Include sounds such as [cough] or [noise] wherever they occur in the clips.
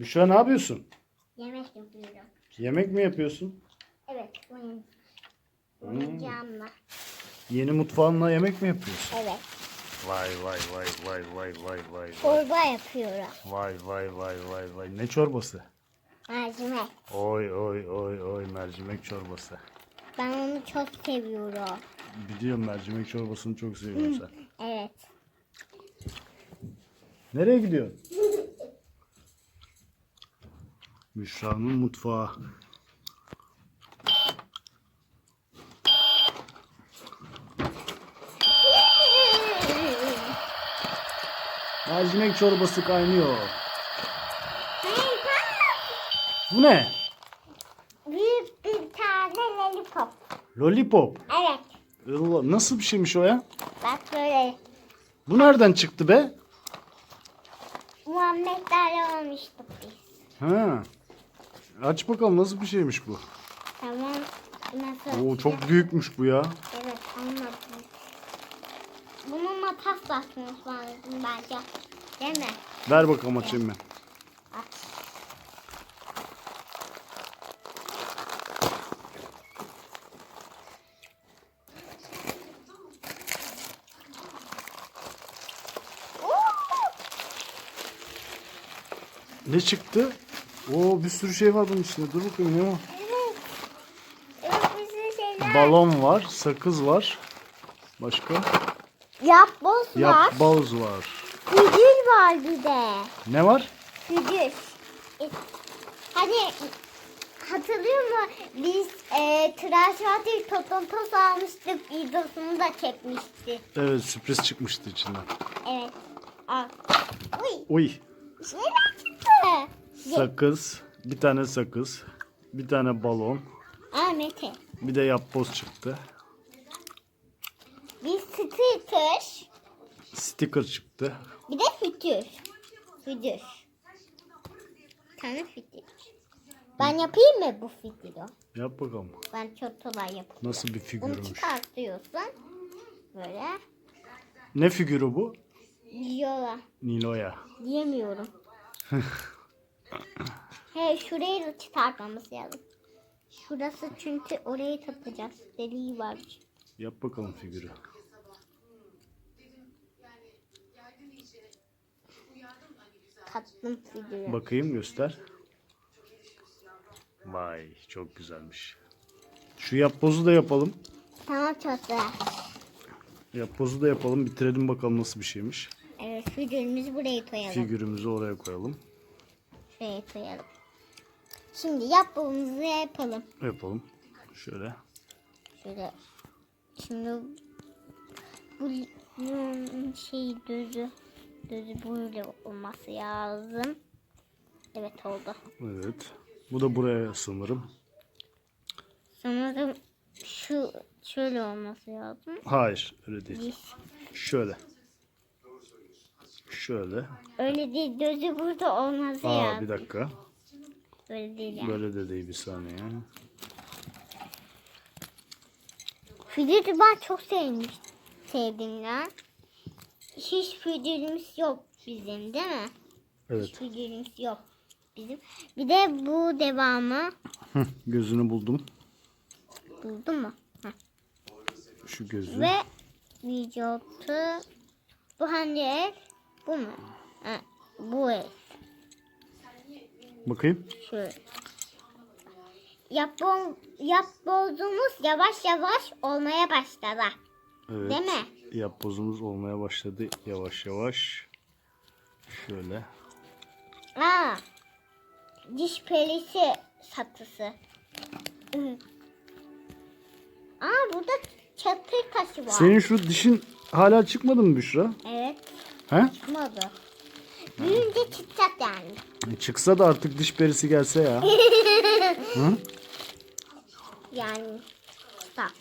Büşra ne yapıyorsun? Yemek yapıyorum. Yemek mi yapıyorsun? Evet. Oyun. Hmm. Yeni mutfağınla yemek mi yapıyorsun? Evet. Vay vay vay vay vay vay vay vay. Çorba yapıyorum. Vay vay vay vay vay. Ne çorbası? Mercimek. Oy oy oy oy mercimek çorbası. Ben onu çok seviyorum. Biliyorum mercimek çorbasını çok seviyorum sen. Evet. Nereye gidiyorsun? Büşra'nın mutfağı. Mercimek çorbası kaynıyor. Bu ne? Büyük bir tane lollipop. Lollipop. Evet. Allah, Nasıl bir şeymiş o ya? Bak böyle Bu nereden çıktı be? Muhammedlerle olmuştuk biz. Ha. Aç bakalım nasıl bir şeymiş bu? Tamam. Nasıl? Oo çok büyükmüş bu ya. Evet anladım. Bununla tas basmış bence. Değil mi? Ver bakalım açayım ben. Aç. Ne çıktı? Oo bir sürü şey var bunun içinde. Dur bakayım o? Evet. Bir sürü şeyler. Balon var, sakız var. Başka? Yapboz var. Yapboz var. Figür var bir de. Ne var? Figür. E, Hani hatırlıyor musun? Biz e, tıraş fatih totontos almıştık. Videosunu da çekmişti. Evet sürpriz çıkmıştı içinden. Evet. Al. Uy. Uy. Şeyler çıktı. Sakız. Bir tane sakız. Bir tane balon. Aa Mete. Bir de yapboz çıktı. Bir sticker. Sticker çıktı. Bir de figür. Figür. Bir tane figür. Ben yapayım mı bu figürü? Yap bakalım. Ben çok kolay. Nasıl bir Bunu figürmüş. çıkartıyorsun. Böyle. Ne figürü bu? Yola. Nilo'ya. Diyemiyorum. [laughs] He şurayı da çıkartmamız lazım. Şurası çünkü orayı takacağız. Deliği var. Yap bakalım figürü. Tatlım figürü. Bakayım göster. Vay çok güzelmiş. Şu yapbozu da yapalım. Tamam çok güzel. Yapbozu da yapalım. Bitirelim bakalım nasıl bir şeymiş. Evet figürümüzü buraya koyalım. Figürümüzü oraya koyalım. Şuraya koyalım. Şimdi yapbomumuzu yapalım. Yapalım. Şöyle. Şöyle. Şimdi bu şey düzü düzü böyle olması lazım. Evet oldu. Evet. Bu da buraya sanırım. Sanırım şu şöyle olması lazım. Hayır öyle değil. Biz- Şöyle. Şöyle. Öyle değil. Gözü burada olması Aa lazım. bir dakika. Öyle değil yani. Böyle de değil bir saniye. Fidürü ben çok sevmiş, sevdim ya. Hiç fidürümüz yok bizim değil mi? Hiç Evet. fidürümüz yok bizim. Bir de bu devamı Hı, gözünü buldum. buldun mu? Heh. Şu gözü. Ve vücutu bu hangi el? Bu mu? Ha, bu el. Bakayım. Şöyle. Yapboz, yapbozumuz yavaş yavaş olmaya başladı. Evet. Değil mi? Yapbozumuz olmaya başladı yavaş yavaş. Şöyle. Aa, diş perisi satısı. Aa burada çatır taşı var. Senin şu dişin hala çıkmadı mı Büşra? Evet He? çıkmadı. Büyünce çıkacak yani. E, Çıksa da artık diş perisi gelse ya. [laughs] Hı? Yani bak.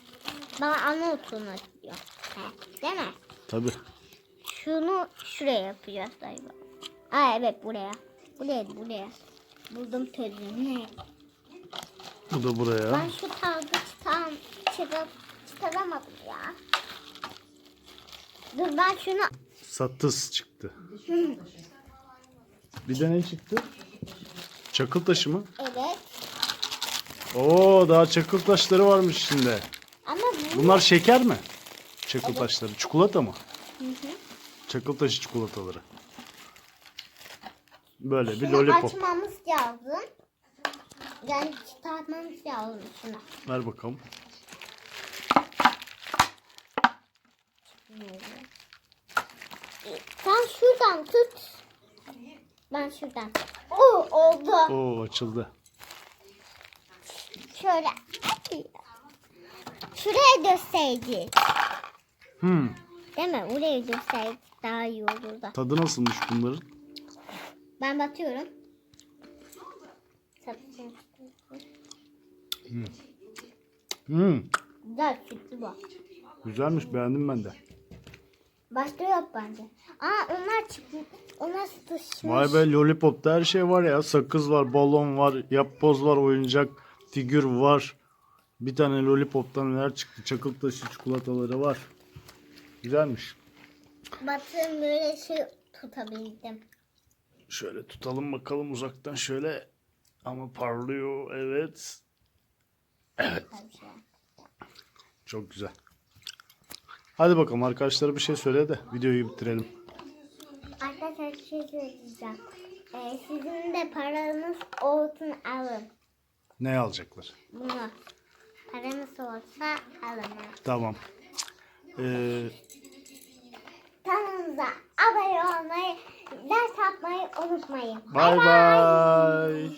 Bana anaokuluna diyor. He, değil mi? Tabi. Şunu şuraya yapacağız galiba. Aa evet buraya. Buraya buraya. Buldum çözümünü. Bu da buraya. Ben şu tarzı çıkar, çıkar, çıkaramadım ya. Dur ben şunu Satıs çıktı. Bir de ne çıktı? Çakıl taşı mı? Evet. Oo daha çakıl taşları varmış içinde. Ama bu Bunlar şeker mi? Çakıl taşları. Çikolata mı? Çakıl taşı çikolataları. Böyle bir şunu lollipop. açmamız lazım. Yani çıkartmamız lazım şunu. Ver bakalım. Sen şuradan tut. Ben şuradan. Oo oldu. Oo açıldı. Şöyle. Şuraya dönseydik. Hmm. Değil mi? Oraya dönseydik daha iyi olurdu. Tadı nasılmış bunların? Ben batıyorum. Hmm. Güzel sütlü bu. Güzelmiş beğendim ben de. Başka yok bence. Aa onlar çıkmış. Onlar sıkışmış. Vay be lollipopta her şey var ya. Sakız var, balon var, yapboz var, oyuncak, figür var. Bir tane lollipoptan neler çıktı? Çakıl taşı çikolataları var. Güzelmiş. Batığım böyle şey tutabildim. Şöyle tutalım bakalım uzaktan şöyle. Ama parlıyor evet. Bir şey. Çok güzel. Hadi bakalım arkadaşlara bir şey söyle de videoyu bitirelim. Arkadaşlar bir şey söyleyeceğim. Ee, sizin de paranız olsun alın. Ne alacaklar? Bunu. Paranız olsa alın. Tamam. Ee, Kanalımıza abone olmayı, ders yapmayı unutmayın. bye bye.